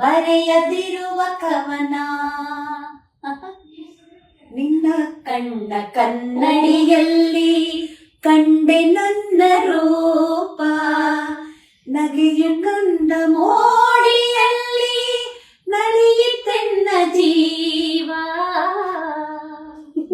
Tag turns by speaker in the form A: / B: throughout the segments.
A: ಬರೆಯದಿರುವ ಕವನ. ನಿನ್ನ ಕಣ್ಣ ಕನ್ನಡಿಯಲ್ಲಿ ಕಂಡೆ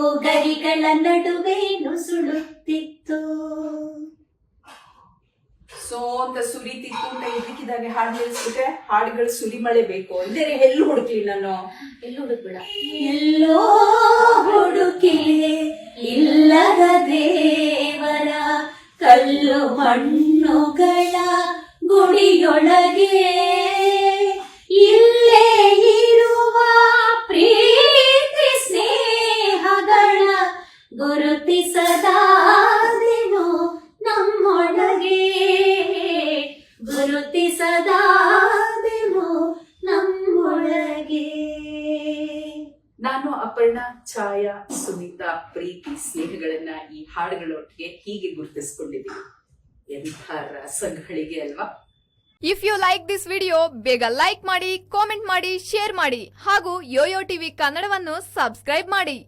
A: ಗರಿಗಳ ನಡುವೆ ನುಸುಳುತ್ತಿತ್ತು.
B: ಸೋ ಅಂತ ಸುರಿತಿತ್ತು ಅಂತ ಇದಕ್ಕಿದಾಗೆ ಹಾಡು ನಿಲ್ಸ್ಬಿಟ್ರೆ ಹಾಡುಗಳು ಸುರಿ ಮಳೆ ಬೇಕು. ಅಂದ್ರೆ ಎಲ್ಲಿ ಹುಡುಕ್ಲಿ ನಾನು?
A: ಎಲ್ಲಿ ಹುಡುಕ್ಬೇಡ. ಎಲ್ಲೋ ಹುಡುಕಿ ಇಲ್ಲದ ದೇವರ ಕಲ್ಲು ಮಣ್ಣುಗಳ ಗುಡಿಯೊಳಗೆ ಗುರುತಿಸದಾದೆನು ನಮ್ಮೊಳಗೆ.
B: ನಾನು ಅಪರ್ಣ ಛಾಯಾ ಸುನೀತಾ ಪ್ರೀತಿ ಸ್ನೇಹಗಳನ್ನ ಈ ಹಾಡುಗಳೊಟ್ಟಿಗೆ ಹೀಗೆ ಗುರುತಿಸ್ಕೊಂಡಿದ್ದೀನಿ. ಎಂಥ ರಸಗಳಿಗೆ ಅಲ್ವಾ?
C: If you like this video ಬೇಗ ಲೈಕ್ ಮಾಡಿ ಕಾಮೆಂಟ್ ಮಾಡಿ ಶೇರ್ ಮಾಡಿ ಹಾಗೂ ಯೋಯೋ ಟಿವಿ ಕನ್ನಡವನ್ನು ಸಬ್ಸ್ಕ್ರೈಬ್ ಮಾಡಿ.